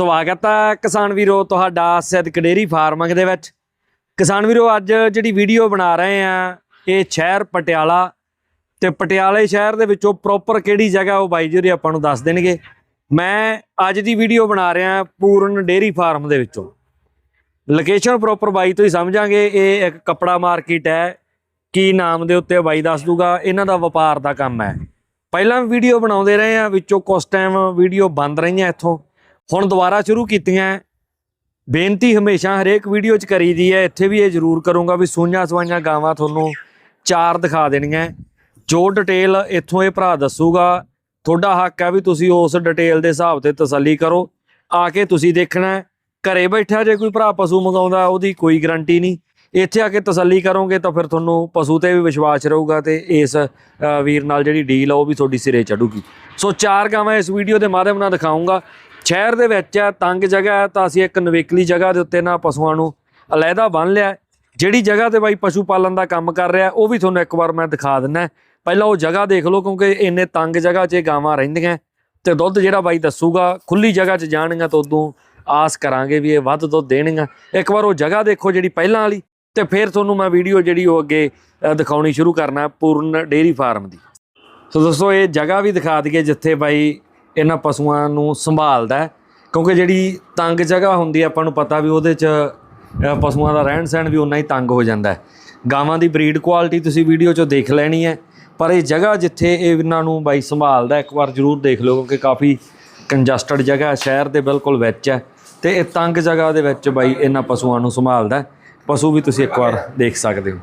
ਸਵਾਗਤ ਹੈ ਕਿਸਾਨ ਵੀਰੋ, ਤੁਹਾਡਾ ਸਿੱਧਕ ਡੇਰੀ ਫਾਰਮਿੰਗ ਦੇ ਵਿੱਚ। ਕਿਸਾਨ ਵੀਰੋ, ਅੱਜ ਜਿਹੜੀ ਵੀਡੀਓ ਬਣਾ ਰਹੇ ਆ, ਇਹ ਸ਼ਹਿਰ ਪਟਿਆਲਾ ਤੇ ਪਟਿਆਲੇ ਸ਼ਹਿਰ ਦੇ ਵਿੱਚੋਂ ਪ੍ਰੋਪਰ ਕਿਹੜੀ ਜਗ੍ਹਾ ਉਹ ਬਾਈ ਜੀ ਆਪਾਂ ਨੂੰ ਦੱਸ ਦੇਣਗੇ। ਮੈਂ ਅੱਜ ਦੀ ਵੀਡੀਓ ਬਣਾ ਰਿਹਾ ਪੂਰਨ ਡੇਰੀ ਫਾਰਮ ਦੇ ਵਿੱਚੋਂ। ਲੋਕੇਸ਼ਨ ਪ੍ਰੋਪਰ ਬਾਈ ਤੋਂ ਹੀ ਸਮਝਾਂਗੇ, ਇਹ ਇੱਕ ਕਪੜਾ ਮਾਰਕੀਟ ਹੈ। ਕੀ ਨਾਮ ਦੇ ਉੱਤੇ ਬਾਈ ਦੱਸ ਦੂਗਾ, ਇਹਨਾਂ ਦਾ ਵਪਾਰ ਦਾ ਕੰਮ ਹੈ। ਪਹਿਲਾਂ ਵੀਡੀਓ ਬਣਾਉਂਦੇ ਰਹੇ ਆ, ਵਿੱਚੋਂ ਕੁਝ ਟਾਈਮ ਵੀਡੀਓ ਬੰਦ ਰਹੀਆਂ ਇੱਥੋਂ। ਹੁਣ ਦੁਬਾਰਾ ਸ਼ੁਰੂ ਕੀਤੀਆਂ ਬੇਨਤੀ ਹਮੇਸ਼ਾ ਹਰੇਕ ਵੀਡੀਓ 'ਚ ਕਰੀ ਦੀ ਹੈ। ਇੱਥੇ ਵੀ ਇਹ ਜ਼ਰੂਰ ਕਰੂੰਗਾ ਵੀ ਸੂਈਆਂ ਸਵਾਈਆਂ ਗਾਵਾਂ ਤੁਹਾਨੂੰ ਚਾਰ ਦਿਖਾ ਦੇਣੀਆਂ ਜੋ ਡਿਟੇਲ ਇੱਥੋਂ ਇਹ ਭਰਾ ਦੱਸੂਗਾ, ਤੁਹਾਡਾ ਹੱਕ ਹੈ ਵੀ ਤੁਸੀਂ ਉਸ ਡਿਟੇਲ ਦੇ ਹਿਸਾਬ ਤੇ ਤਸੱਲੀ ਕਰੋ। ਆ ਕੇ ਤੁਸੀਂ ਦੇਖਣਾ ਹੈ। ਘਰੇ ਬੈਠਾ ਜੇ ਕੋਈ ਭਰਾ ਪਸ਼ੂ ਮੰਗਾਉਂਦਾ, ਉਹਦੀ ਕੋਈ ਗਰੰਟੀ ਨਹੀਂ। ਇੱਥੇ ਆ ਕੇ ਤਸੱਲੀ ਕਰੋਗੇ ਤਾਂ ਫਿਰ ਤੁਹਾਨੂੰ ਪਸ਼ੂ ਤੇ ਵੀ ਵਿਸ਼ਵਾਸ ਰਹੂਗਾ ਤੇ ਇਸ ਵੀਰ ਨਾਲ ਜਿਹੜੀ ਡੀਲ ਆ ਉਹ ਵੀ ਤੁਹਾਡੀ ਸਿਰੇ ਚੜੂਗੀ। ਸੋ ਚਾਰ ਗਾਵਾਂ ਇਸ ਵੀਡੀਓ ਦੇ ਮਾਧਿਅਮ ਨਾਲ ਦਿਖਾਉਂਗਾ ਸ਼ਹਿਰ ਦੇ ਵਿੱਚ ਹੈ, ਤੰਗ ਜਗ੍ਹਾ ਹੈ, ਤਾਂ ਅਸੀਂ ਇੱਕ ਨਵੇਕਲੀ ਜਗ੍ਹਾ ਦੇ ਉੱਤੇ ਨਾ ਪਸ਼ੂਆਂ ਨੂੰ ਅਲੱਗਾ ਬੰਨ ਲਿਆ ਜਿਹੜੀ ਜਗ੍ਹਾ ਤੇ ਬਾਈ ਪਸ਼ੂ ਪਾਲਣ ਦਾ ਕੰਮ ਕਰ ਰਿਹਾ, ਉਹ ਵੀ ਤੁਹਾਨੂੰ ਇੱਕ ਵਾਰ ਮੈਂ ਦਿਖਾ ਦਿੰਨਾ ਪਹਿਲਾਂ ਉਹ ਜਗ੍ਹਾ ਦੇਖ ਲਓ, ਕਿਉਂਕਿ ਇੰਨੇ ਤੰਗ ਜਗ੍ਹਾ 'ਚ ਇਹ ਗਾਵਾਂ ਰਹਿੰਦੀਆਂ ਤੇ ਦੁੱਧ ਜਿਹੜਾ ਬਾਈ ਦੱਸੂਗਾ, ਖੁੱਲੀ ਜਗ੍ਹਾ 'ਚ ਜਾਣਗੀਆਂ ਤਾਂ ਉਦੋਂ ਆਸ ਕਰਾਂਗੇ ਵੀ ਇਹ ਵੱਧ ਦੁੱਧ ਦੇਣਗੀਆਂ ਇੱਕ ਵਾਰ ਉਹ ਜਗ੍ਹਾ ਦੇਖੋ ਜਿਹੜੀ ਪਹਿਲਾਂ ਵਾਲੀ, ਤੇ ਫਿਰ ਤੁਹਾਨੂੰ ਮੈਂ ਵੀਡੀਓ ਜਿਹੜੀ ਉਹ ਅੱਗੇ ਦਿਖਾਉਣੀ ਸ਼ੁਰੂ ਕਰਨਾ, ਪੂਰਨ ਡੇਰੀ ਫਾਰਮ ਦੀ। ਸੋ ਦੋਸਤੋ, ਇਹ ਜਗ੍ਹਾ ਵੀ ਦਿਖਾ ਦਈਏ, ਜਿੱਥੇ ਬਾਈ ਇਹਨਾਂ ਪਸ਼ੂਆਂ ਨੂੰ ਸੰਭਾਲਦਾ। ਕਿਉਂਕਿ ਜਿਹੜੀ ਤੰਗ ਜਗ੍ਹਾ ਹੁੰਦੀ ਆਪਾਂ ਨੂੰ ਪਤਾ ਵੀ ਉਹਦੇ 'ਚ ਪਸ਼ੂਆਂ ਦਾ ਰਹਿਣ ਸਹਿਣ ਵੀ ਉਨਾ ਹੀ ਤੰਗ ਹੋ ਜਾਂਦਾ ਹੈ। ਗਾਵਾਂ ਦੀ ਬਰੀਡ ਕੁਆਲਿਟੀ ਤੁਸੀਂ ਵੀਡੀਓ 'ਚੋਂ ਦੇਖ ਲੈਣੀ ਹੈ ਪਰ ਇਹ ਜਗ੍ਹਾ ਜਿੱਥੇ ਇਹ ਇਹਨਾਂ ਨੂੰ ਬਾਈ ਸੰਭਾਲਦਾ ਇੱਕ ਵਾਰ ਜ਼ਰੂਰ ਦੇਖ ਲਓ ਕਿਉਂਕਿ ਕਾਫੀ ਕੰਜਸਟਡ ਜਗ੍ਹਾ ਸ਼ਹਿਰ ਦੇ ਬਿਲਕੁਲ ਵਿੱਚ ਹੈ। ਤੇ ਇਹ ਤੰਗ ਜਗ੍ਹਾ ਦੇ ਵਿੱਚ ਬਾਈ ਇਹਨਾਂ ਪਸ਼ੂਆਂ ਨੂੰ ਸੰਭਾਲਦਾ। ਪਸ਼ੂ ਵੀ ਤੁਸੀਂ ਇੱਕ ਵਾਰ ਦੇਖ ਸਕਦੇ ਹੋ।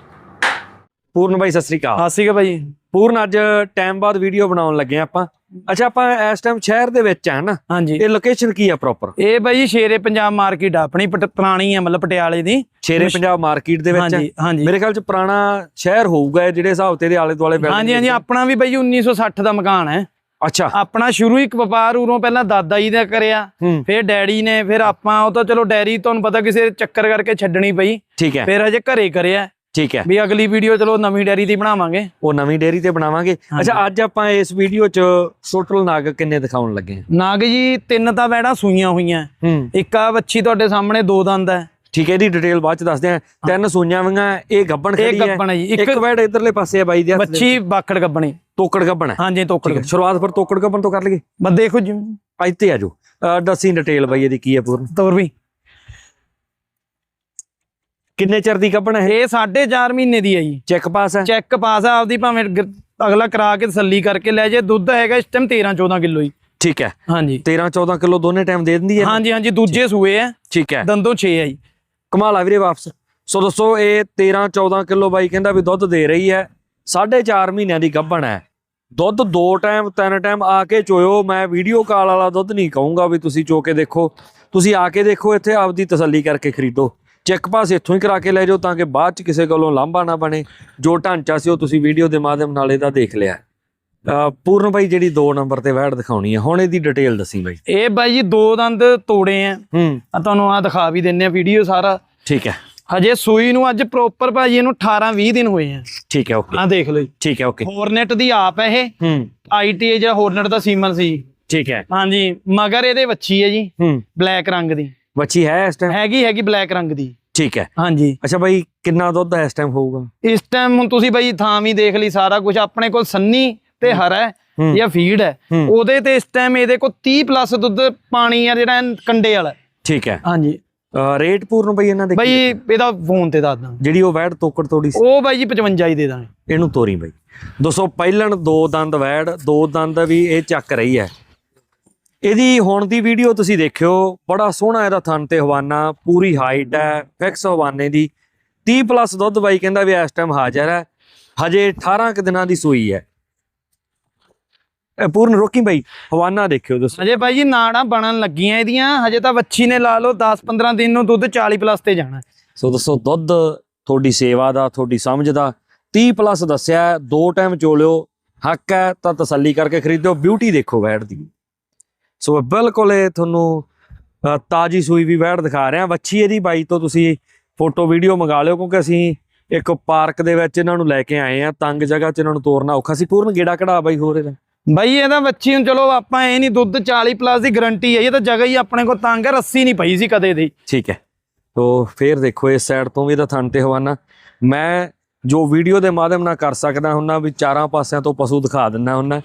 ਪੂਰਨ ਬਾਈ ਸਤਿ ਸ੍ਰੀ ਅਕਾਲ। ਹਾਂ ਸੀਗਾ ਭਾਈ ਪੂਰਨ ਅੱਜ ਟਾਈਮ ਬਾਅਦ ਵੀਡੀਓ ਬਣਾਉਣ ਲੱਗੇ ਆਪਾਂ। ਅੱਛਾ ਆਪਾਂ ਇਸ ਟਾਈਮ ਸ਼ਹਿਰ ਦੇ ਵਿੱਚ ਆ ਨਾ ਹਾਂਜੀ। ਇਹ ਲੋਕੇਸ਼ਨ ਕੀ ਆ ਪ੍ਰੋਪਰ ਇਹ ਭਾਈ ਸ਼ੇਰੇ ਪੰਜਾਬ ਮਾਰਕੀਟ ਆਪਣੀ ਪੁਰਾਣੀ ਆ ਮਤਲਬ ਪਟਿਆਲੇ ਦੀ। ਸ਼ੇਰੇ ਪੰਜਾਬ ਮਾਰਕੀਟ ਦੇ ਵਿੱਚ ਮੇਰੇ ਖਿਆਲ ਚ ਪੁਰਾਣਾ ਸ਼ਹਿਰ ਹੋਊਗਾ ਇਹ ਜਿਹੜੇ ਹਿਸਾਬ ਤੇ ਇਹਦੇ ਆਲੇ ਦੁਆਲੇ building ਹਾਂਜੀ ਹਾਂਜੀ। ਆਪਣਾ ਵੀ ਭਾਈ 1960 ਦਾ ਮਕਾਨ ਹੈ। ਅੱਛਾ। ਆਪਣਾ ਸ਼ੁਰੂ ਇੱਕ ਵਪਾਰ ਉਰੋਂ ਪਹਿਲਾਂ ਦਾਦਾ ਜੀ ਦਾ ਕਰਿਆ ਹੂੰ। ਫਿਰ ਡੈਡੀ ਨੇ ਫਿਰ ਆਪਾਂ ਉਹ ਤਾਂ ਚਲੋ ਡੈਰੀ ਤੁਹਾਨੂੰ ਪਤਾ ਕਿਸੇ ਚੱਕਰ ਕਰਕੇ ਛੱਡਣੀ ਪਈ। ਠੀਕ ਹੈ। ਫਿਰ ਹਜੇ ਘਰੇ ਕਰਿਆ। ਠੀਕ ਹੈ। ਵੀ ਅਗਲੀ ਵੀਡੀਓ ਚਲੋ ਨਵੀਂ ਡੈਰੀ ਦੀ ਬਣਾਵਾਂਗੇ। ਉਹ ਨਵੀਂ ਡੇਅਰੀ ਤੇ ਬਣਾਵਾਂਗੇ। ਅੱਛਾ ਅੱਜ ਆਪਾਂ ਇਸ ਵੀਡੀਓ ਚ ਟੋਟਲ ਨਾਗ ਕਿੰਨੇ ਦਿਖਾਉਣ ਲੱਗੇ ਨਾਗ ਜੀ ਤਿੰਨ ਤਾਂ ਵੈੜਾਂ ਸੂਈਆਂ ਹੋਈਆਂ। ਇੱਕ ਆ ਵੱਛੀ ਤੁਹਾਡੇ ਸਾਹਮਣੇ ਦੋ ਦੰਦ ਹੈ। ਠੀਕ ਹੈ ਇਹਦੀ ਡਿਟੇਲ ਬਾਅਦ ਚ ਦੱਸਦੇ ਆ ਤਿੰਨ ਸੂਈਆਂ ਵੰਗਾ ਇਹ ਗੱਬਣ ਇਹ ਖੜੀ ਹੈ। ਗੱਬਣ ਹੈ ਜੀ। ਇੱਕ ਵੈੜ ਇਧਰਲੇ ਪਾਸੇ ਆ ਬਾਈ ਦੇ। ਵੱਛੀ ਬਾਖੜ ਗੱਬਣੀ ਤੋਕੜ ਗੱਬਣ ਹੈ। ਹਾਂਜੀ ਤੋਕੜ ਸ਼ੁਰੂਆਤ ਫਿਰ ਤੋਕੜ ਗੱਬਣ ਤੋਂ ਕਰ ਲਈਏ। ਬਸ ਦੇਖੋ ਜੀ। ਅੱਜ ਤੇ ਆਜੋ ਦੱਸੀ ਡਿਟੇਲ ਬਾਈ ਇਹਦੀ ਕੀ ਹੈ ਪੂਰਨ? ਤੋਰ ਵੀ। ਕਿੰਨੇ ਚਿਰ ਦੀ ਗੱਬਣ ਹੈ ਇਹ 4.5 ਮਹੀਨੇ ਦੀ ਹੈ ਜੀ। ਚੈੱਕ ਪਾਸ ਹੈ? ਚੈੱਕ ਪਾਸ ਆ ਆਪਦੀ ਭਾਵੇਂ ਗ- ਅਗਲਾ ਕਰਾ ਕੇ ਤਸੱਲੀ ਕਰਕੇ ਲੈ ਜੇ। ਦੁੱਧ ਹੈਗਾ ਇਸ ਟਾਈਮ 13 14 ਕਿਲੋ ਹੀ ਠੀਕ ਹੈ। ਹਾਂਜੀ। 13 14 ਕਿਲੋ ਦੋਨੇ ਟਾਈਮ ਦੇ ਦਿੰਦੀ ਹੈ? ਹਾਂਜੀ ਹਾਂਜੀ ਦੂਜੇ ਸੂਏ ਆ ਠੀਕ ਹੈ। ਦੰਦੋਂ 6 ਆ ਜੀ। ਕਮਾਲ ਆ ਵੀਰੇ ਵਾਪਸ। ਸੋ ਦੋਸਤੋ ਇਹ 13 14 ਕਿਲੋ ਬਾਈ ਕਹਿੰਦਾ ਵੀ ਦੁੱਧ ਦੇ ਰਹੀ ਹੈ। 4.5 ਮਹੀਨਿਆਂ ਦੀ ਗੱਭਣ ਹੈ। ਦੁੱਧ ਦੋ ਟਾਈਮ ਤਿੰਨ ਟਾਈਮ ਆ ਕੇ ਚੋਇਓ। ਮੈਂ ਵੀਡੀਓ ਕਾਲ ਵਾਲਾ ਦੁੱਧ ਨਹੀਂ ਕਹੂੰਗਾ ਵੀ ਤੁਸੀਂ ਚੋ ਕੇ ਦੇਖੋ। ਤੁਸੀਂ ਆ ਕੇ ਦੇਖੋ ਇੱਥੇ ਆਪਦੀ ਤਸੱਲੀ ਕਰਕੇ ਖਰੀਦੋ। ਚੈੱਕ ਪਾਸ ਇੱਥੋਂ ਹੀ ਕਰਾ ਕੇ ਲੈ ਜਾਓ ਤਾਂ ਕਿ ਬਾਅਦ ਚ ਕਿਸੇ ਕੋਲੋਂ ਲਾਂਭਾ ਨਾ ਬਣੇ। ਜੋ ਢਾਂਚਾ ਸੀ ਉਹ ਤੁਸੀਂ ਵੀਡੀਓ ਦੇ ਮਾਧਿਅਮ ਨਾਲ ਇਹਦਾ ਦੇਖ ਲਿਆ। ਪੂਰਨ ਬਾਈ ਜਿਹੜੀ 2 ਨੰਬਰ ਤੇ ਵੈੜ ਦਿਖਾਉਣੀ ਹੈ ਹੁਣ ਇਹਦੀ ਡਿਟੇਲ ਦੱਸੀ ਬਾਈ। ਇਹ ਬਾਈ ਜੀ ਦੋ ਦੰਦ ਤੋੜੇ ਆ। ਹੂੰ। ਆ ਤੁਹਾਨੂੰ ਆ ਦਿਖਾ ਵੀ ਦਿੰਨੇ ਆ ਵੀਡੀਓ ਸਾਰਾ। ਠੀਕ ਹੈ। ਹਜੇ ਸੂਈ ਨੂੰ ਅੱਜ ਪ੍ਰੋਪਰ ਭਾਜੀ ਇਹਨੂੰ 18 20 ਦਿਨ ਹੋਏ ਆ। ਠੀਕ ਹੈ ਓਕੇ ਆ ਦੇਖ ਲਓ ਜੀ। ਠੀਕ ਹੈ ਓਕੇ ਹੋਰਨੈਟ ਦੀ ਆਪ ਹੈ ਇਹ। ਹੂੰ। ਆਈਟੀ ਜਿਹੜਾ ਹੋਰਨੈਟ ਦਾ ਸੀਮਨ ਸੀ। ਠੀਕ ਹੈ। ਹਾਂਜੀ ਮਗਰ ਇਹਦੇ ਵੱਛੀ ਹੈ ਜੀ। ਹੂੰ। ਬਲੈਕ ਰੰਗ ਦੀ। ਬੱਚੀ ਹੈ ਇਸ ਟਾਈਮ ਹੈਗੀ ਹੈਗੀ ਬਲੈਕ ਰੰਗ ਦੀ। ਠੀਕ ਹੈ। ਹਾਂਜੀ। ਅੱਛਾ ਬਾਈ ਕਿੰਨਾ ਦੁੱਧ ਇਸ ਟਾਈਮ ਹੋਊਗਾ? ਇਸ ਟਾਈਮ ਹੁਣ ਤੁਸੀਂ ਬਾਈ ਥਾਂ ਵੀ ਦੇਖ ਲਈ ਸਾਰਾ ਕੁਝ ਆਪਣੇ ਕੋਲ ਸੰਨੀ ਤੇ ਹਰਾ ਹੈ। ਜਾਂ ਫੀਡ ਹੈ। ਉਹਦੇ ਤੇ ਇਸ ਟਾਈਮ ਇਹਦੇ ਕੋਲ 30 ਪਲੱਸ ਦੁੱਧ ਪਾਣੀ ਆ ਜਿਹੜਾ ਕੰਡੇ ਵਾਲਾ। ਠੀਕ ਹੈ। ਹਾਂਜੀ। ਰੇਟ ਪੂਰਨ ਬਈ ਇਹਨਾਂ ਦੇ ਬਾਈ? ਇਹਦਾ ਫੋਨ ਤੇ ਦੱਸ ਦਾਂ ਜਿਹੜੀ ਉਹ ਵੈੜ ਤੋਕੜ ਤੋੜੀ ਸੀ। ਉਹ ਬਾਈ ਜੀ 55 ਹੀ ਦੇ ਦਾਂਗੇ। ਇਹਨੂੰ ਤੋਰੀ ਬਈ। ਦੋਸਤੋ ਪਹਿਲਣ ਦੋ ਦੰਦ ਵੈੜ ਦੋ ਦੰਦ ਵੀ ਇਹ ਚੱਕ ਰਹੀ ਹੈ। ਇਹਦੀ ਹੁਣ ਦੀ ਵੀਡੀਓ ਤੁਸੀਂ ਦੇਖਿਓ ਬੜਾ ਸੋਹਣਾ ਇਹਦਾ ਥਣ ਤੇ ਹਵਾਨਾ ਪੂਰੀ ਹਾਈਟ ਹੈ ਫਿਕਸ ਹਵਾਨੇ ਦੀ। 30 ਪਲੱਸ ਦੁੱਧ ਬਾਈ ਕਹਿੰਦਾ ਵੀ ਇਸ ਟਾਈਮ ਹਾਜ਼ਰ ਹੈ। ਹਜੇ 18 ਕੁ ਦਿਨਾਂ ਦੀ ਸੂਈ ਹੈ। ਇਹ ਪੂਰਨ ਰੋਕੀ ਬਾਈ ਹਵਾਨਾ ਦੇਖਿਓ ਦੋਸਤੋ ਹਜੇ ਬਾਈ ਜੀ ਨਾੜਾਂ ਬਣਨ ਲੱਗੀਆਂ ਇਹਦੀਆਂ ਹਜੇ ਤਾਂ ਵੱਛੀ ਨੇ ਲਾ ਲਓ 10 15 ਦਿਨ ਨੂੰ ਦੁੱਧ 40 ਪਲੱਸ ਤੇ ਜਾਣਾ। ਸੋ ਦੱਸੋ ਦੁੱਧ ਤੁਹਾਡੀ ਸੇਵਾ ਦਾ ਤੁਹਾਡੀ ਸਮਝ ਦਾ। 30 ਪਲੱਸ ਦੱਸਿਆ ਦੋ ਟਾਈਮ ਚੋਲਿਓ ਹੱਕ ਹੈ ਤਾਂ ਤਸੱਲੀ ਕਰਕੇ ਖਰੀਦੋ ਬਿਊਟੀ ਦੇਖੋ ਵੈੜ ਦੀ। ਸੋ ਬਿਲਕੁਲ ਇਹ ਤੁਹਾਨੂੰ ਤਾਜੀ ਸੂਈ ਵੀ ਵੈੜ ਦਿਖਾ ਰਿਹਾ। ਵੱਛੀ ਇਹਦੀ ਬਾਈ ਤੋਂ ਤੁਸੀਂ ਫੋਟੋ ਵੀਡੀਓ ਮੰਗਾ ਲਿਓ ਕਿਉਂਕਿ ਅਸੀਂ ਇੱਕ ਪਾਰਕ ਦੇ ਵਿੱਚ ਇਹਨਾਂ ਨੂੰ ਲੈ ਕੇ ਆਏ ਆ ਤੰਗ ਜਗ੍ਹਾ 'ਚ ਇਹਨਾਂ ਨੂੰ ਤੋਰਨਾ ਔਖਾ ਸੀ। ਪੂਰਨ ਗੇੜਾ ਕਢਾ ਬਾਈ ਹੋਰ ਇਹਦਾ। ਬਾਈ ਇਹਦਾ ਬੱਚੀ ਨੂੰ ਚਲੋ ਆਪਾਂ ਇਹ ਨਹੀਂ ਦੁੱਧ 40 ਪਲੱਸ ਦੀ ਗਾਰੰਟੀ ਹੈ। ਇਹ ਤਾਂ ਜਗ੍ਹਾ ਹੀ ਆਪਣੇ ਕੋਲ ਤੰਗ ਹੈ ਰੱਸੀ ਨਹੀਂ ਪਈ ਸੀ ਕਦੇ ਦੀ। ਠੀਕ ਹੈ। ਤੋ ਫੇਰ ਦੇਖੋ ਇਸ ਸਾਈਡ ਤੋਂ ਵੀ ਇਹਦਾ ਥਣ ਤੇ ਹਵਾਨਾ। ਮੈਂ ਜੋ ਵੀਡੀਓ ਦੇ ਮਾਧਿਅਮ ਨਾਲ ਕਰ ਸਕਦਾ ਹੁੰਨਾ ਵੀ ਚਾਰਾਂ ਪਾਸਿਆਂ ਤੋਂ ਪਸ਼ੂ ਦਿਖਾ ਦਿੰਦਾ ਹੁੰਨਾ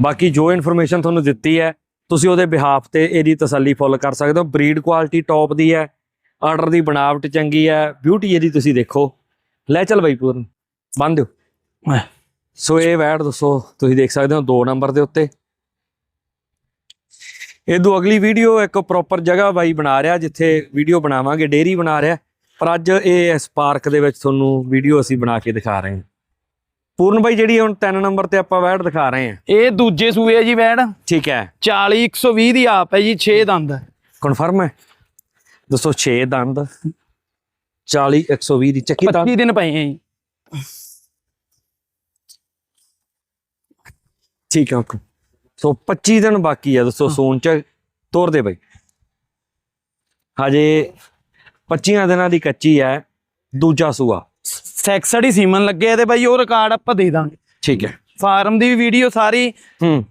ਬਾਕੀ ਜੋ ਇਨਫੋਰਮੇਸ਼ਨ ਤੁਹਾਨੂੰ ਦਿੱਤੀ ਹੈ ਤੁਸੀਂ ਉਹਦੇ ਬਿਹਾਫ ਤੇ ਇਹਦੀ ਤਸੱਲੀ ਫੁੱਲ ਕਰ ਸਕਦੇ ਹੋ। ਬਰੀਡ ਕੁਆਲਿਟੀ ਟੌਪ ਦੀ ਹੈ ਆਰਡਰ ਦੀ ਬਣਾਵਟ ਚੰਗੀ ਹੈ ਬਿਊਟੀ ਇਹਦੀ ਤੁਸੀਂ ਦੇਖੋ। ਲੈ ਚੱਲ ਬਾਈ ਪੂਰਨ ਬੰਨ ਦਿਓ। ਸੋ ਇਹ ਵੈਟ ਦੱਸੋ ਤੁਸੀਂ ਦੇਖ ਸਕਦੇ ਹੋ 2 ਨੰਬਰ ਦੇ ਉੱਤੇ। ਇਹਦੋਂ ਅਗਲੀ ਵੀਡੀਓ ਇੱਕ ਪ੍ਰੋਪਰ ਜਗ੍ਹਾ ਬਾਈ ਬਣਾ ਰਿਹਾ ਜਿੱਥੇ ਵੀਡੀਓ ਬਣਾਵਾਂਗੇ ਡੇਰੀ ਬਣਾ ਰਿਹਾ। ਪਰ ਅੱਜ ਇਹ ਇਸ ਪਾਰਕ ਦੇ ਵਿੱਚ ਤੁਹਾਨੂੰ ਵੀਡੀਓ ਅਸੀਂ ਬਣਾ ਕੇ ਦਿਖਾ ਰਹੇ ਹਾਂ। ਪੂਰਨ ਬਾਈ ਜਿਹੜੀ ਹੁਣ 3 ਨੰਬਰ ਤੇ ਆਪਾਂ ਵੈਟ ਦਿਖਾ ਰਹੇ ਹਾਂ। ਇਹ ਦੂਜੇ ਸੂਏ ਹੈ ਜੀ ਵੈੜ। ਠੀਕ ਹੈ। 40 120 ਦੀ ਆਪ ਹੈ ਜੀ 6 ਦੰਦ। ਕਨਫਰਮ ਹੈ? ਦੱਸੋ 6 ਦੰਦ। 40 120 ਦੀ ਚੱਕੀ ਤਾਂ 25 ਦਿਨ ਪਏ ਹੈ ਜੀ। ਠੀਕ ਹੈ ਓਕੇ ਸੋ 25 ਦਿਨ ਬਾਕੀ ਹੈ ਦੱਸੋ ਸੂਨ ਚ। ਤੋਰ ਦੇ ਬਾਈ। ਹਜੇ 25 ਦਿਨਾਂ ਦੀ ਕੱਚੀ ਹੈ ਦੂਜਾ ਸੂਆ। ਸੈਕਸਡ ਹੀ ਸੀਮਨ ਲੱਗੇ ਇਹਦੇ ਬਾਈ ਉਹ ਰਿਕਾਰਡ ਆਪਾਂ ਦੇ ਦਾਂਗੇ। ਠੀਕ ਹੈ। ਫਾਰਮ ਦੀ ਵੀਡੀਓ ਸਾਰੀ। ਹੂੰ।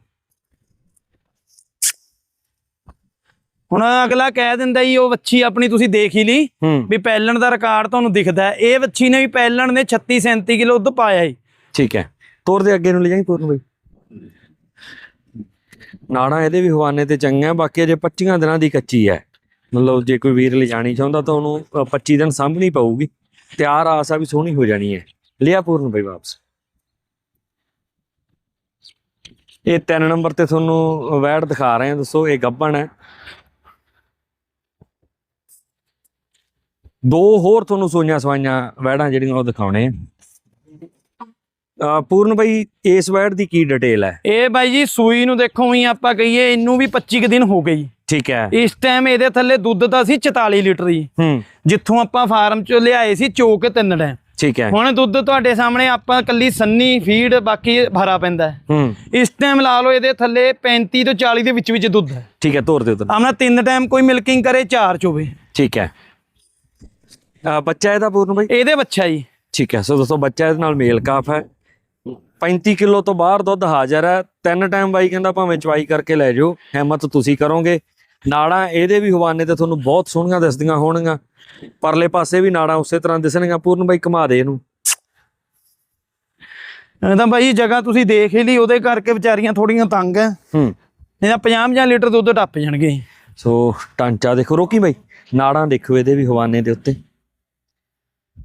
ਹੁਣ ਅਗਲਾ ਕਹਿ ਦਿੰਦਾ ਜੀ ਉਹ ਵੱਛੀ ਆਪਣੀ ਤੁਸੀਂ ਦੇਖ ਹੀ ਲਈ। ਵੀ ਪੈਲਣ ਦਾ ਰਿਕਾਰਡ ਤੁਹਾਨੂੰ ਦਿਖਦਾ ਹੈ। ਇਹ ਵੱਛੀ ਨੇ ਵੀ ਪੈਲਣ ਨੇ 36 37 ਕਿਲੋ ਦੁੱਧ ਪਾਇਆ ਜੀ। ਠੀਕ ਹੈ। ਤੋਰ ਦੇ ਅੱਗੇ ਨੂੰ ਲੈ ਜਾਈ ਪੂਰਨ ਬਾਈ। ਨਾੜਾ ਇਹਦੇ ਵੀ ਹਵਾਨੇ ਤੇ ਚੰਗਾ ਬਾਕੀ ਅਜੇ 25 ਦਿਨਾਂ ਦੀ ਕੱਚੀ ਹੈ। ਮਤਲਬ ਜੇ ਕੋਈ ਵੀਰ ਲਿਜਾਣੀ ਚਾਹੁੰਦਾ ਤਾਂ ਉਹਨੂੰ ਅ, 25 ਦਿਨ ਸਾਂਭਣੀ ਪਊਗੀ। ਤਿਆਰ ਆਸ ਆ ਵੀ ਸੋਹਣੀ ਹੋ ਜਾਣੀ ਹੈ। ਲਿਆ ਪੂਰਨ ਬਾਈ ਵਾਪਸ। ਇਹ 3 ਨੰਬਰ ਤੇ ਤੁਹਾਨੂੰ ਵੈੜ ਦਿਖਾ ਰਹੇ ਹਾਂ, ਦੱਸੋ ਇਹ ਗੱਬਣ ਹੈ। ਦੋ ਹੋਰ ਤੁਹਾਨੂੰ ਸੋਈਆਂ ਸਵਾਈਆਂ ਵੈੜਾਂ ਜਿਹੜੀਆਂ ਉਹ ਦਿਖਾਉਣੇ ਆ ਪੂਰਨ ਬਾਈ, ਇਸ ਵੈੜ ਦੀ ਕੀ ਡਿਟੇਲ ਹੈ? ਇਹ ਬਾਈ ਜੀ, ਸੂਈ ਨੂੰ ਦੇਖੋ ਹੀ ਆਪਾਂ ਕਹੀਏ, ਇਹਨੂੰ ਵੀ 25 ਕੁ ਦਿਨ ਹੋ ਗਏ ਜੀ। ਠੀਕ ਹੈ। ਇਸ ਟਾਈਮ ਇਹਦੇ ਥੱਲੇ ਦੁੱਧ ਤਾਂ ਸੀ 44 ਲੀਟਰ ਜੀ ਹੂੰ। ਜਿੱਥੋਂ ਆਪਾਂ ਫਾਰਮ ਚੋਂ ਲਿਆਏ ਸੀ ਚੋ ਕੇ ਤਿੰਨ ਟਾਈਮ ਠੀਕ ਹੈ। ਹੁਣ ਦੁੱਧ ਤੁਹਾਡੇ ਸਾਹਮਣੇ ਆਪਾਂ ਕੱਲੀ ਸੰਨੀ ਫੀਡ ਬਾਕੀ ਭਰਾ ਪੈਂਦਾ ਹੈ। ਇਸ ਟਾਈਮ ਲਾ ਲਓ ਇਹਦੇ ਥੱਲੇ 35 ਤੋਂ 40 ਦੇ ਵਿੱਚ ਵਿੱਚ ਦੁੱਧ ਹੈ। ਠੀਕ ਹੈ ਤੋਰ ਦਿਓ ਤਾਂ ਆਪਣਾ ਤਿੰਨ ਟਾਈਮ ਕੋਈ ਮਿਲਕਿੰਗ ਕਰੇ ਚਾਰ ਚੋਵੇ। ਠੀਕ ਹੈ। ਬੱਚਾ ਇਹਦਾ ਪੂਰਨ ਬਾਈ? ਇਹਦੇ ਬੱਚਾ ਜੀ। ਠੀਕ ਹੈ ਸੋ ਦੋਸਤੋ ਬੱਚਾ ਇਹਦੇ ਨਾਲ ਮੇਲ ਕਾਫ ਹੈ। 35 ਕਿਲੋ ਤੋਂ ਬਾਹਰ ਦੁੱਧ ਹਾਜ਼ਰ ਹੈ। ਤਿੰਨ ਟਾਈਮ ਬਾਈ ਕਹਿੰਦਾ ਭਾਵੇਂ ਚਵਾਈ ਕਰਕੇ ਲੈ ਜਾਓ। ਹਿੰਮਤ ਤੁਸੀਂ ਕਰੋਗੇ। ਨਾੜਾਂ ਇਹਦੇ ਵੀ ਹਵਾਨੇ ਤੇ ਤੁਹਾਨੂੰ ਬਹੁਤ ਸੋਹਣੀਆਂ ਦਿਸਦੀਆਂ ਹੋਣਗੀਆਂ। ਪਰਲੇ ਪਾਸੇ ਵੀ ਨਾੜਾਂ ਉਸੇ ਤਰ੍ਹਾਂ ਦਿਸਣਗੀਆਂ। ਪੂਰਨ ਬਾਈ ਘੁਮਾ ਦੇ ਇਹਨੂੰ। ਇਹ ਤਾਂ ਬਾਈ ਜਗ੍ਹਾ ਤੁਸੀਂ ਦੇਖ ਹੀ ਲਈ ਉਹਦੇ ਕਰਕੇ ਵਿਚਾਰੀਆਂ ਥੋੜੀਆਂ ਤੰਗ ਹੈ ਹੂੰ। ਇਹਦਾ 50 50 ਲੀਟਰ ਦੁੱਧ ਟੱਪ ਜਾਣਗੇ। ਸੋ ਟਾਂਚਾ ਦੇਖੋ ਰੋਕੀ ਬਾਈ। ਨਾੜਾਂ ਦੇਖੋ ਇਹਦੇ ਵੀ ਹਵਾਨੇ ਦੇ ਉੱਤੇ।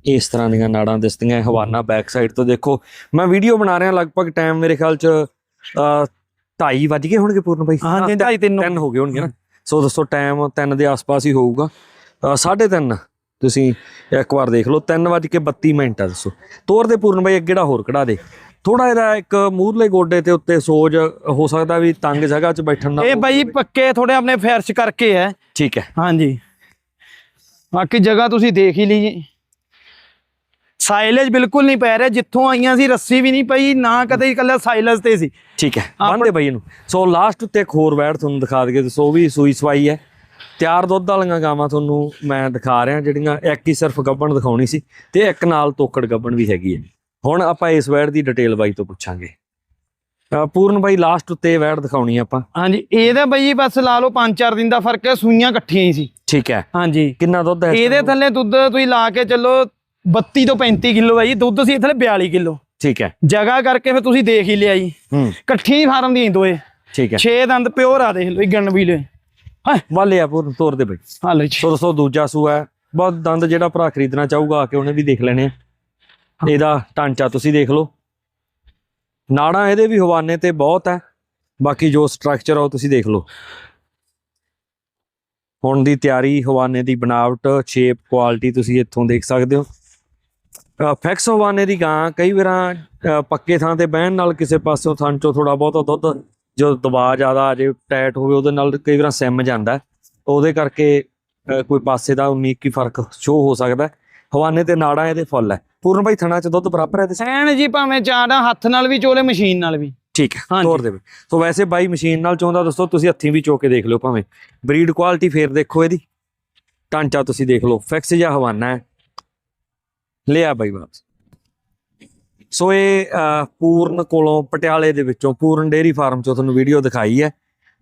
ਇਸ ਤਰ੍ਹਾਂ ਦੀਆਂ ਨਾੜਾਂ ਦਿਸਦੀਆਂ ਹਵਾਨਾ ਬੈਕ ਸਾਈਡ ਤੋਂ ਦੇਖੋ। ਮੈਂ ਵੀਡੀਓ ਬਣਾ ਰਿਹਾ ਲਗਭਗ ਟਾਈਮ ਮੇਰੇ ਖਿਆਲ ਚ 2:30 ਵੱਜ ਗਏ ਹੋਣਗੇ ਪੂਰਨ ਬਾਈ। ਹਾਂ ਜੀ ਤਿੰਨ- ਢਾਈ ਤਿੰਨ ਤਿੰਨ ਹੋ ਗਏ ਹੋਣਗੇ ਨਾ। ਸੋ ਦੋਸਤੋ ਟਾਈਮ 3 ਦੇ ਆਸ-ਪਾਸ ਹੀ ਹੋਊਗਾ। 3:30 ਤੁਸੀਂ ਇੱਕ ਵਾਰ ਦੇਖ ਲਓ 3:32 ਮਿੰਟ ਆ ਦੱਸੋ। ਤੋਰ ਦੇ ਪੂਰਨ ਬਾਈ ਅੱਗੇ ਜਿਹੜਾ ਹੋਰ ਕਢਾ ਦੇ। ਥੋੜਾ ਇਹਦਾ ਇੱਕ ਮੂਰਲੇ ਗੋਡੇ ਤੇ ਉੱਤੇ ਸੋਜ ਹੋ ਸਕਦਾ ਵੀ ਤੰਗ ਜਗ੍ਹਾ 'ਚ ਬੈਠਣ ਦਾ ਇਹ ਬਾਈ ਪੱਕੇ ਥੋੜੇ ਆਪਣੇ ਫੈਰਸ਼ ਕਰਕੇ ਹੈ। ਠੀਕ ਹੈ। ਹਾਂਜੀ। ਬਾਕੀ ਜਗ੍ਹਾ ਤੁਸੀਂ ਦੇਖ ਹੀ ਲਈ। ਜੀ ਸਾਈਲੇਜ ਬਿਲਕੁਲ ਨਹੀਂ ਪੈ ਰਿਹਾ ਜਿੱਥੋਂ ਆਈਆਂ ਸੀ ਰੱਸੀ ਵੀ ਨਹੀਂ ਪਈ ਨਾ ਕਦੇ ਇਕੱਲਾ ਸਾਈਲੇਜ ਤੇ ਸੀ। ਠੀਕ ਹੈ ਬੰਦੇ ਬਈ ਇਹਨੂੰ। ਸੋ ਲਾਸਟ ਉੱਤੇ ਇੱਕ ਹੋਰ ਵੈੜ ਤੁਹਾਨੂੰ ਦਿਖਾ ਦਈਏ ਸੋ ਵੀ ਸੂਈ ਸਵਾਈ ਹੈ। ਤਿਆਰ ਦੁੱਧ ਵਾਲੀਆਂ ਗਾਵਾਂ ਤੁਹਾਨੂੰ ਮੈਂ ਦਿਖਾ ਰਿਹਾ ਜਿਹੜੀਆਂ ਇੱਕ ਹੀ ਸਿਰਫ ਗੱਬਣ ਦਿਖਾਉਣੀ ਸੀ ਤੇ ਇੱਕ ਨਾਲ ਤੋਕੜ ਗੱਬਣ ਵੀ ਹੈਗੀ ਹੈ। ਹੁਣ ਆਪਾਂ ਇਸ ਵੈੜ ਦੀ ਡਿਟੇਲ ਬਾਈ ਤੋਂ ਪੁੱਛਾਂਗੇ। ਪੂਰਨ ਬਾਈ ਲਾਸਟ ਉੱਤੇ ਵੈੜ ਦਿਖਾਉਣੀ ਆਪਾਂ। ਹਾਂਜੀ ਇਹਦਾ ਬਾਈ ਬਸ ਲਾ ਲਓ 5-4 ਦਿਨ ਦਾ ਫ਼ਰਕ ਹੈ ਸੂਈਆਂ ਇਕੱਠੀਆਂ ਹੀ ਸੀ। ਠੀਕ ਹੈ। ਹਾਂਜੀ। ਕਿੰਨਾ ਦੁੱਧ ਹੈ ਇਹਦੇ? ਥੱਲੇ ਦੁੱਧ ਤੁਸੀਂ ਲਾ ਕੇ ਚੱਲੋ 32 ਤੋਂ 35 ਕਿਲੋ ਹੈ ਜੀ ਦੁੱਧ ਸੀ ਥੱਲੇ 42 ਕਿਲੋ। ਠੀਕ ਹੈ। ਜਗ੍ਹਾ ਕਰਕੇ ਫਿਰ ਤੁਸੀਂ ਦੇਖ ਹੀ ਲਿਆ ਜੀ। ਹੂੰ। ਇਕੱਠੀ ਫਾਰਮ ਦੀਆਂ ਹੀ ਦੋਏ। ਠੀਕ ਹੈ। 6 ਦੰਦ ਪਿਓਰ ਆ ਦੇਖ ਲਓ ਇਹ ਗਣ ਵੀ ਲੈ ਹਾਂ? ਵਾਲੇ ਆ ਪੂਰਨ ਤੋਰ ਦੇ ਬਾਈ। ਹਾਂ ਲਓ ਜੀ। ਸੋ ਦੋਸਤੋ ਦੂਜਾ ਸੂਆ ਹੈ। ਬਹੁਤ ਦੰਦ ਜਿਹੜਾ ਭਰਾ ਖਰੀਦਣਾ ਚਾਹੂਗਾ ਆ ਕੇ ਉਹਨੇ ਵੀ ਦੇਖ ਲੈਣੇ ਇਹਦਾ ਢਾਂਚਾ ਤੁਸੀਂ ਦੇਖ ਲਓ। ਨਾੜਾਂ ਇਹਦੇ ਵੀ ਹਵਾਨੇ ਤੇ ਬਹੁਤ ਹੈ। ਬਾਕੀ ਜੋ ਸਟਰਕਚਰ ਆ ਉਹ ਤੁਸੀਂ ਦੇਖ ਲਓ। ਹੁਣ ਦੀ ਤਿਆਰੀ ਹਵਾਨੇ ਦੀ ਬਣਾਵਟ ਸ਼ੇਪ ਕੁਆਲਿਟੀ ਤੁਸੀਂ ਇੱਥੋਂ ਦੇਖ ਸਕਦੇ ਹੋ। ਫੈਕਸ ਹਵਾਨੇ ਦੀ ਗਾਂ ਕਈ ਵਾਰਾਂ ਪੱਕੇ ਥਾਂ ਤੇ ਬਹਿਣ ਨਾਲ ਕਿਸੇ ਪਾਸੋਂ ਥਣ ਚੋਂ ਥੋੜਾ ਬਹੁਤਾ ਦੁੱਧ ਜੋ ਦਬਾਅ ਜ਼ਿਆਦਾ ਆ ਜੇ ਟਾਈਟ ਹੋਵੇ ਉਹਦੇ ਨਾਲ ਕਈ ਵਾਰਾਂ ਸਿਮ ਜਾਂਦਾ। ਉਹਦੇ ਕਰਕੇ ਕੋਈ ਪਾਸੇ ਦਾ 19 ਕੀ ਫ਼ਰਕ ਸ਼ੋ ਹੋ ਸਕਦਾ। ਹਵਾਨੇ ਤੇ ਨਾੜਾਂ ਇਹਦੇ ਫੁੱਲ ਹੈ। ਪੂਰਨ ਭਾਈ ਥਣਾ ਚ ਦੁੱਧ ਬਰਾਬਰ ਹੈ ਤੇ ਐਨ ਜੀ ਭਾਵੇਂ ਚਾੜਾ ਹੱਥ ਨਾਲ ਵੀ ਚੋਲੇ ਮਸ਼ੀਨ ਨਾਲ ਵੀ। ਠੀਕ ਹੈ ਹਾਂਜੀ। ਤੋਰ ਦੇਵੇ। ਸੋ ਵੈਸੇ ਬਾਈ ਮਸ਼ੀਨ ਨਾਲ ਚਾਹੁੰਦਾ ਦੋਸਤੋ ਤੁਸੀਂ ਹੱਥੀਂ ਵੀ ਚੋ ਕੇ ਦੇਖ ਲਿਓ ਭਾਵੇਂ। ਬਰੀਡ ਕੁਆਲਿਟੀ ਫੇਰ ਦੇਖੋ ਇਹਦੀ। ਢਾਂਚਾ ਤੁਸੀਂ ਦੇਖ ਲਓ। ਫਿਕਸ ਜਾਂ ਹਵਾਨਾ ਹੈ। ਲਿਆ ਬਾਈ ਵਾਪਸ। ਸੋ ਇਹ ਪੂਰਨ ਕੋਲੋਂ ਪਟਿਆਲੇ ਦੇ ਵਿੱਚੋਂ ਪੂਰਨ ਡੇਅਰੀ ਫਾਰਮ ਚੋਂ ਤੁਹਾਨੂੰ ਵੀਡੀਓ ਦਿਖਾਈ ਹੈ।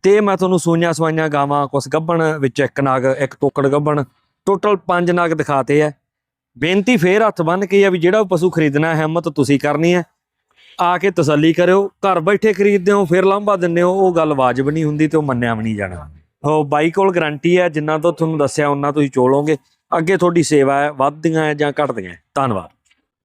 ਤੇ ਮੈਂ ਤੁਹਾਨੂੰ ਸੂਈਆਂ ਸਵਾਈਆਂ ਗਾਵਾਂ, ਕੁਛ ਗੱਭਣ ਵਿੱਚ ਇੱਕ ਨਾਗ, ਇੱਕ ਟੋਕੜ ਗੱਭਣ ਟੋਟਲ ਪੰਜ ਨਾਗ ਦਿਖਾਤੇ ਹੈ। ਬੇਨਤੀ ਫੇਰ ਹੱਥ ਬੰਨ ਕੇ ਆ ਵੀ ਜਿਹੜਾ ਪਸ਼ੂ ਖਰੀਦਣਾ, ਹਿੰਮਤ ਤੁਸੀਂ ਕਰਨੀ ਹੈ। ਆ ਕੇ ਤਸੱਲੀ ਕਰਿਓ, ਘਰ ਬੈਠੇ ਖਰੀਦਦੇ ਹੋ, ਫਿਰ ਲਾਂਭਾ ਦਿੰਦੇ ਹੋ, ਉਹ ਗੱਲ ਵਾਜਬ ਨਹੀਂ ਹੁੰਦੀ ਤੇ ਉਹ ਮੰਨਿਆ ਵੀ ਨਹੀਂ ਜਾਣਾ। ਉਹ ਬਾਈ ਕੋਲ ਗਾਰੰਟੀ ਹੈ, ਜਿੰਨਾ ਤੋਂ ਤੁਹਾਨੂੰ ਦੱਸਿਆ ਉਹਨਾਂ ਤੁਸੀਂ ਚੋਲੋਗੇ। ਅੱਗੇ ਤੁਹਾਡੀ ਸੇਵਾ ਹੈ ਵੱਧਦੀਆਂ ਹੈ ਜਾਂ ਘਟਦੀਆਂ ਹੈ। ਧੰਨਵਾਦ